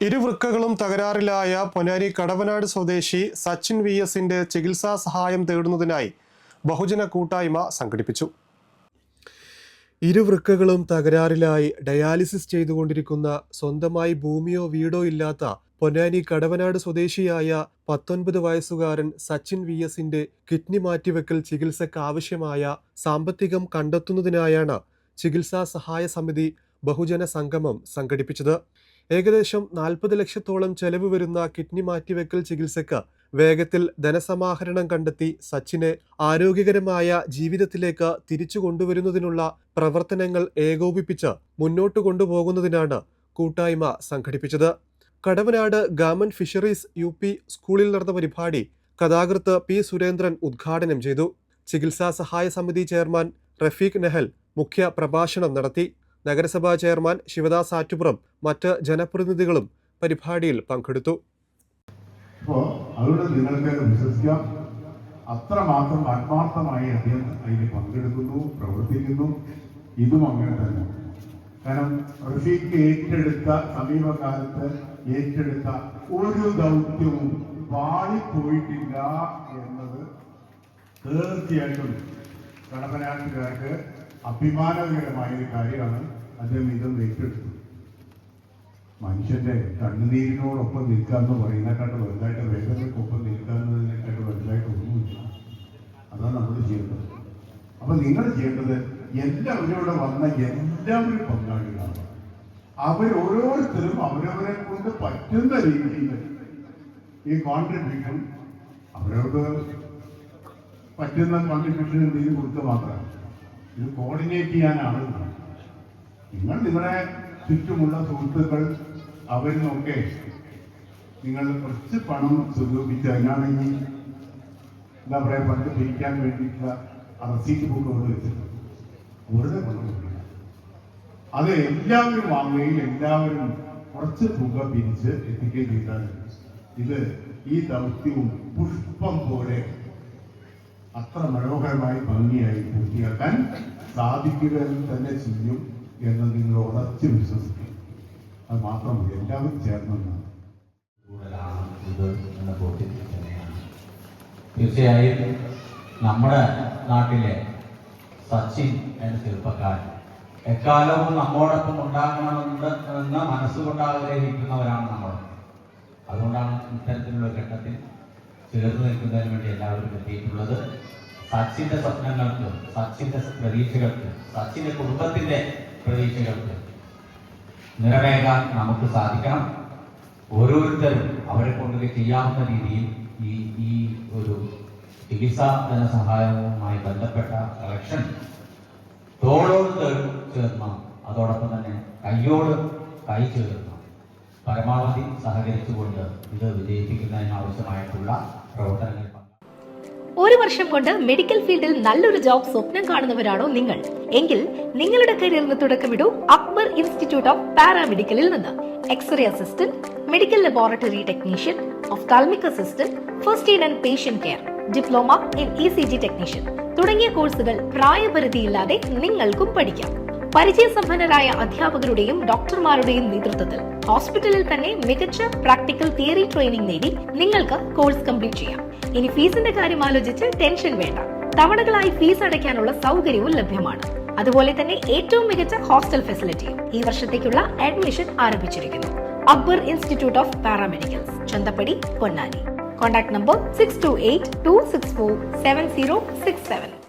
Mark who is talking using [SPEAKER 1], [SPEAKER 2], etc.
[SPEAKER 1] ഇരുവൃക്കകളും തകരാറിലായ പൊന്നാരി കടവനാട് സ്വദേശി സച്ചിൻ വി എസിന്റെ ചികിത്സാ സഹായം തേടുന്നതിനായി ബഹുജന കൂട്ടായ്മ സംഘടിപ്പിച്ചു. ഇരുവൃക്കകളും തകരാറിലായി ഡയാലിസിസ് ചെയ്തുകൊണ്ടിരിക്കുന്ന സ്വന്തമായി ഭൂമിയോ വീടോ ഇല്ലാത്ത പൊന്നാനി കടവനാട് സ്വദേശിയായ പത്തൊൻപത് വയസ്സുകാരൻ സച്ചിൻ വി എസിന്റെ കിഡ്നി മാറ്റിവെക്കൽ ചികിത്സയ്ക്ക് ആവശ്യമായ സാമ്പത്തികം കണ്ടെത്തുന്നതിനായാണ് ചികിത്സാ സഹായ സമിതി ബഹുജന സംഗമം സംഘടിപ്പിച്ചത്. ഏകദേശം നാൽപ്പത് ലക്ഷത്തോളം ചെലവ് വരുന്ന കിഡ്നി മാറ്റിവെക്കൽ ചികിത്സക്ക് വേഗത്തിൽ ധനസമാഹരണം കണ്ടെത്തി സച്ചിനെ ആരോഗ്യകരമായ ജീവിതത്തിലേക്ക് തിരിച്ചു കൊണ്ടുവരുന്നതിനുള്ള പ്രവർത്തനങ്ങൾ ഏകോപിപ്പിച്ച് മുന്നോട്ട് കൊണ്ടുപോകുന്നതിനാണ് കൂട്ടായ്മ സംഘടിപ്പിച്ചത്. കടവനാട് ഗാമൻ ഫിഷറീസ് യു സ്കൂളിൽ നടന്ന പരിപാടി കഥാകൃത്ത് പി സുരേന്ദ്രൻ ഉദ്ഘാടനം ചെയ്തു. ചികിത്സാ സഹായ സമിതി ചെയർമാൻ റഫീഖ് നെഹൽ മുഖ്യ പ്രഭാഷണം നടത്തി. നഗരസഭാ ചെയർമാൻ ശിവദാസ് ആറ്റുപുറം മറ്റ് ജനപ്രതിനിധികളും പരിപാടിയിൽ പങ്കെടുത്തു.
[SPEAKER 2] അപ്പോൾ അതുകൊണ്ട് നിങ്ങൾക്ക് വിശ്വസിക്കാം. അത്രമാത്രം ആത്മാർത്ഥമായി അദ്ദേഹം അതിൽ പങ്കെടുക്കുന്നു പ്രവർത്തിക്കുന്നു. ഇതും അങ്ങനെ തന്നെ. കാരണം റഫീഖ് ഏറ്റെടുത്ത സമീപകാലത്ത് ഏറ്റെടുത്ത ഒരു ദൗത്യവും പാളിപ്പോയിട്ടില്ല എന്നത് തീർച്ചയായിട്ടും കടപ്പനാട്ടുകാർക്ക് അഭിമാനകരമായ ഒരു കാര്യമാണ്. അദ്ദേഹം ഇതും ഏറ്റെടുത്തു മനുഷ്യന്റെ കണ്ണുനീരിനോടൊപ്പം നിൽക്കുക എന്ന് പറയുന്നതിനെക്കാട്ട് വലുതായിട്ട് വേദനയ്ക്കൊപ്പം നിൽക്കുക എന്നതിനെക്കാട്ട് വലുതായിട്ട് ഒന്നുമില്ല. അതാണ് നമ്മൾ ചെയ്യേണ്ടത്. അപ്പൊ നിങ്ങൾ ചെയ്യേണ്ടത് എല്ലാവരും ഇവിടെ വന്ന എല്ലാവരും പങ്കാളികളാണ്. അവരോരോരുത്തരും അവരവരെ കൊണ്ട് പറ്റുന്ന രീതിയിൽ ഈ കോൺട്രിബ്യൂഷൻ അവരവർക്ക് പറ്റുന്ന കോൺട്രിബ്യൂഷൻ എന്തെങ്കിലും കൊടുക്കുക മാത്രമാണ് ഇത് കോർഡിനേറ്റ് ചെയ്യാനാണ്. നിങ്ങൾ നിങ്ങളുടെ ചുറ്റുമുള്ള സുഹൃത്തുക്കൾ അവരിനൊക്കെ നിങ്ങൾ കുറച്ച് പണം സ്വരൂപിച്ച് അതിനാണെങ്കിൽ എന്താ പറയാ പണ്ട് ജയിക്കാൻ വേണ്ടിയിട്ടുള്ള റസീറ്റ് ബുക്ക് കൊണ്ട് വെച്ചിട്ടുണ്ട്. വെറുതെ അത് എല്ലാവരും വാങ്ങുകയും എല്ലാവരും കുറച്ച് തുക പിരിച്ച് എത്തിക്കുകയും ചെയ്താൽ ഇത് ഈ ദൗത്യവും പുഷ്പം പോലെ അത്ര മനോഹരമായി ഭംഗിയായി പൂർത്തിയാക്കാൻ സാധിക്കുക തന്നെ ചെയ്യും. എന്ന് നിങ്ങൾ ഉറച്ച് വിശ്വസിക്കും. അത് മാത്രം മതി എല്ലാവരും
[SPEAKER 3] ചേർന്നാണ് തീർച്ചയായും നമ്മുടെ നാട്ടിലെ സച്ചിൻ എന്ന ചെറുപ്പക്കാരൻ എക്കാലവും നമ്മോടൊപ്പം ഉണ്ടാകണമെന്ന് എന്ന് മനസ്സുകൊണ്ട് ആഗ്രഹിക്കുന്നവരാണ് നമ്മൾ. അതുകൊണ്ടാണ് ഇത്തരത്തിലുള്ള ഘട്ടത്തിൽ ചേർന്ന് നിൽക്കുന്നതിന് വേണ്ടി എല്ലാവരും എത്തിയിട്ടുള്ളത്. സച്ചിന്റെ സ്വപ്നങ്ങൾക്ക് സച്ചിന്റെ പ്രതീക്ഷകൾക്ക് സച്ചിന്റെ കുടുംബത്തിന്റെ പ്രതീക്ഷകൾക്ക് നിറവേകാൻ നമുക്ക് സാധിക്കണം ഓരോരുത്തരും അവരെ കൊണ്ട് ചെയ്യാവുന്ന രീതിയിൽ ഈ ഈ ഒരു ചികിത്സാ ധനസഹായവുമായി ബന്ധപ്പെട്ട കളക്ഷൻ തോളോട് ചേർന്ന് അതോടൊപ്പം തന്നെ കയ്യോട് കൈ ചേർന്ന് പരമാവധി സഹകരിച്ചുകൊണ്ട് ഇത് വിജയിപ്പിക്കുന്നതിന് ആവശ്യമായിട്ടുള്ള പ്രവർത്തനങ്ങൾ.
[SPEAKER 4] ഒരു വർഷം കൊണ്ട് മെഡിക്കൽ ഫീൽഡിൽ നല്ലൊരു ജോബ് സ്വപ്നം കാണുന്നവരാണോ നിങ്ങൾ? എങ്കിൽ നിങ്ങളുടെ കരിയറിന് തുടക്കമിടൂ അക്ബർ ഇൻസ്റ്റിറ്റ്യൂട്ട് ഓഫ് പാരാമെഡിക്കലിൽ നിന്ന്. X ray assistant medical laboratory technician ophthalmic assistant first aid and patient care diploma in E C G technician തുടങ്ങിയ കോഴ്സുകൾ പ്രായപരിധിയില്ലാതെ നിങ്ങൾക്കും പഠിക്കാം. പരിചയസമ്പന്നരായ അധ്യാപകരുടെയും ഡോക്ടർമാരുടെയും നേതൃത്വത്തിൽ ഹോസ്പിറ്റലിൽ തന്നെ മികച്ച പ്രാക്ടിക്കൽ തിയറി ട്രെയിനിംഗ് നേടി നിങ്ങൾക്ക് കോഴ്സ് കംപ്ലീറ്റ് ചെയ്യാം. ഇനി ഫീസിന്റെ കാര്യം ആലോചിച്ച് ടെൻഷൻ വേണ്ട. തവണകളായി ഫീസ് അടയ്ക്കാനുള്ള സൗകര്യവും ലഭ്യമാണ്. അതുപോലെ തന്നെ ഏറ്റവും മികച്ച ഹോസ്റ്റൽ ഫെസിലിറ്റിയും ഈ വർഷത്തേക്കുള്ള അഡ്മിഷൻ ആരംഭിച്ചിരിക്കുന്നു. Akbar institute of paramedicals Chanthappadi Ponnani. Contact number six two eight two six four seven zero six seven